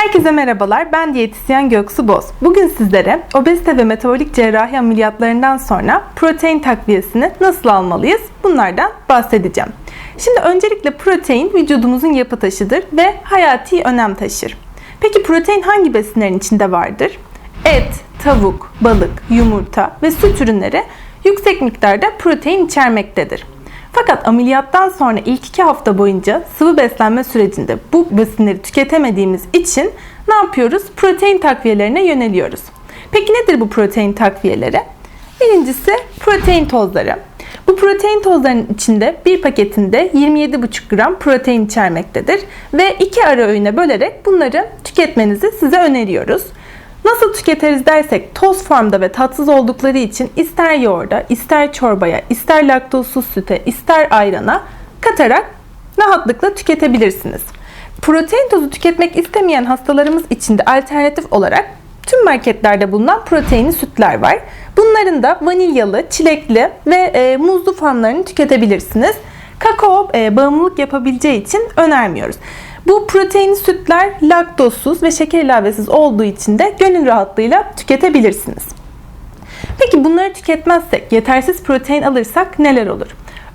Herkese merhabalar. Ben diyetisyen Göksu Boz. Bugün sizlere obezite ve metabolik cerrahi ameliyatlarından sonra protein takviyesini nasıl almalıyız? Bunlardan bahsedeceğim. Şimdi öncelikle protein vücudumuzun yapı taşıdır ve hayati önem taşır. Peki protein hangi besinlerin içinde vardır? Et, tavuk, balık, yumurta ve süt ürünleri yüksek miktarda protein içermektedir. Fakat ameliyattan sonra ilk iki hafta boyunca sıvı beslenme sürecinde bu besinleri tüketemediğimiz için ne yapıyoruz? Protein takviyelerine yöneliyoruz. Peki nedir bu protein takviyeleri? Birincisi protein tozları. Bu protein tozlarının içinde bir paketinde 27,5 gram protein içermektedir ve iki ara öğüne bölerek bunları tüketmenizi size öneriyoruz. Nasıl tüketeriz dersek toz formda ve tatsız oldukları için ister yoğurda, ister çorbaya, ister laktozsuz süte, ister ayrana katarak rahatlıkla tüketebilirsiniz. Protein tozu tüketmek istemeyen hastalarımız için de alternatif olarak tüm marketlerde bulunan proteinli sütler var. Bunların da vanilyalı, çilekli ve e, muzlu formlarını tüketebilirsiniz. Kakao e, bağımlılık yapabileceği için önermiyoruz. Bu proteinli sütler laktozsuz ve şeker ilavesiz olduğu için de gönül rahatlığıyla tüketebilirsiniz. Peki bunları tüketmezsek, yetersiz protein alırsak neler olur?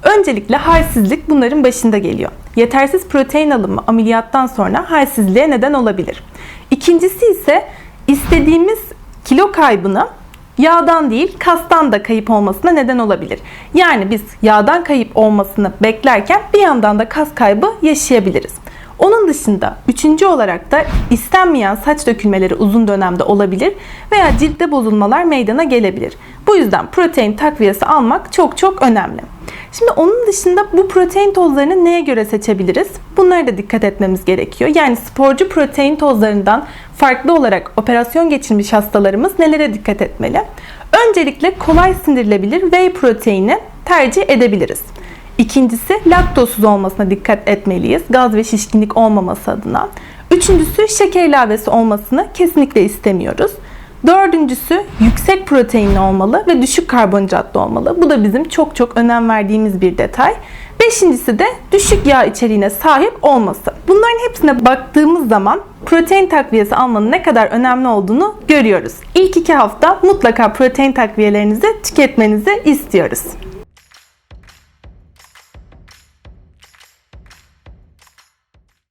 Öncelikle halsizlik bunların başında geliyor. Yetersiz protein alımı ameliyattan sonra halsizliğe neden olabilir. İkincisi ise istediğimiz kilo kaybını yağdan değil kastan da kayıp olmasına neden olabilir. Yani biz yağdan kayıp olmasını beklerken bir yandan da kas kaybı yaşayabiliriz. Onun dışında üçüncü olarak da istenmeyen saç dökülmeleri uzun dönemde olabilir veya ciltte bozulmalar meydana gelebilir. Bu yüzden protein takviyesi almak çok çok önemli. Şimdi onun dışında bu protein tozlarını neye göre seçebiliriz? Bunlara da dikkat etmemiz gerekiyor. Yani sporcu protein tozlarından farklı olarak operasyon geçirmiş hastalarımız nelere dikkat etmeli? Öncelikle kolay sindirilebilir whey proteini tercih edebiliriz. İkincisi laktozsuz olmasına dikkat etmeliyiz. Gaz ve şişkinlik olmaması adına. Üçüncüsü şeker ilavesi olmasını kesinlikle istemiyoruz. Dördüncüsü yüksek proteinli olmalı ve düşük karbonhidratlı olmalı. Bu da bizim çok çok önem verdiğimiz bir detay. Beşincisi de düşük yağ içeriğine sahip olması. Bunların hepsine baktığımız zaman protein takviyesi almanın ne kadar önemli olduğunu görüyoruz. İlk iki hafta mutlaka protein takviyelerinizi tüketmenizi istiyoruz.